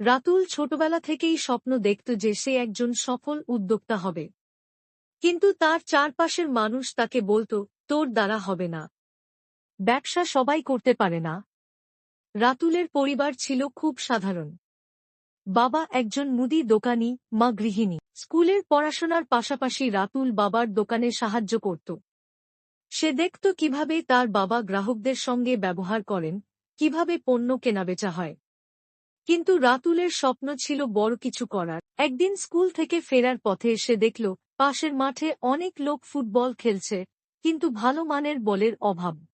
রাতুল ছোটবেলা থেকেই স্বপ্ন দেখত যে সে একজন সফল উদ্যোক্তা হবে। কিন্তু তার চারপাশের মানুষ তাকে বলত, তোর দ্বারা হবে না। ব্যবসা সবাই করতে পারে না। রাতুলের পরিবার ছিল খুব সাধারণ। বাবা একজন মুদি দোকানি, মা গৃহিণী। স্কুলের পড়াশোনার পাশাপাশি রাতুল বাবার দোকানে সাহায্য করত। সে দেখত কীভাবে তার বাবা গ্রাহকদের সঙ্গে ব্যবহার করেন, কীভাবে পণ্য কেনাবেচা হয়। কিন্তু রাতুলের স্বপ্ন ছিল বড় কিছু করার। একদিন স্কুল থেকে ফেরার পথে এসে দেখল, পাশের মাঠে অনেক লোক ফুটবল খেলছে, কিন্তু ভালো মানের বলের অভাব।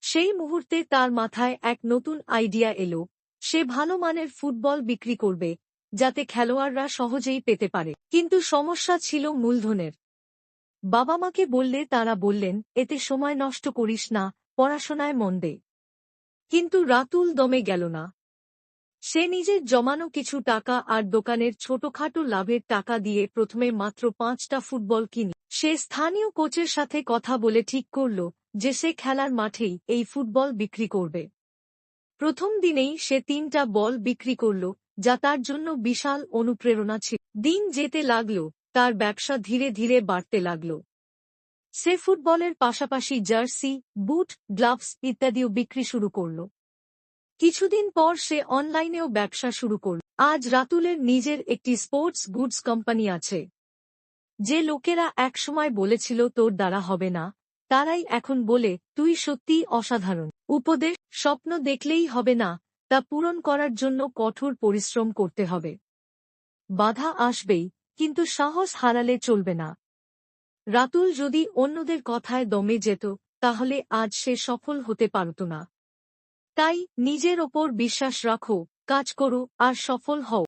সেই মুহূর্তে তার মাথায় এক নতুন আইডিয়া এলো, সে ভালো মানের ফুটবল বিক্রি করবে, যাতে খেলোয়াড়রা সহজেই পেতে পারে। কিন্তু সমস্যা ছিল মূলধনের। বাবা মাকে বললে তারা বললেন, এতে সময় নষ্ট করিস না, পড়াশোনায় মন দে। কিন্তু রাতুল দমে গেল না। সে নিজের জমানো কিছু টাকা আর দোকানের ছোটখাটো লাভের টাকা দিয়ে প্রথমে মাত্র পাঁচটা ফুটবল কিনে। সে স্থানীয় কোচের সাথে কথা বলে ঠিক করল যে সে খেলার মাঠেই এই ফুটবল বিক্রি করবে। প্রথম দিনেই সে তিনটা বল বিক্রি করল, যা তার জন্য বিশাল অনুপ্রেরণা ছিল। দিন যেতে লাগল, তার ব্যবসা ধীরে ধীরে বাড়তে লাগল। সে ফুটবলের পাশাপাশি জার্সি, বুট, গ্লাভস ইত্যাদিও বিক্রি শুরু করল। কিছুদিন পর সে অনলাইনেও ব্যবসা শুরু করল। আজ রাতুলের নিজের একটি স্পোর্টস গুডস কোম্পানি আছে। যে লোকেরা একসময় বলেছিল, তোর দ্বারা হবে না। তারাই এখন বলে, তুই সত্যিই অসাধারণ। উপদেশ, স্বপ্ন দেখলেই হবে না, তা পূরণ করার জন্য কঠোর পরিশ্রম করতে হবে। বাধা আসবেই, কিন্তু সাহস হারালে চলবে না। রাতুল যদি অন্যদের কথায় দমে যেত, তাহলে আজ সে সফল হতে পারত না। তাই নিজের ওপর বিশ্বাস রাখো কাজ করো আর সফল হও।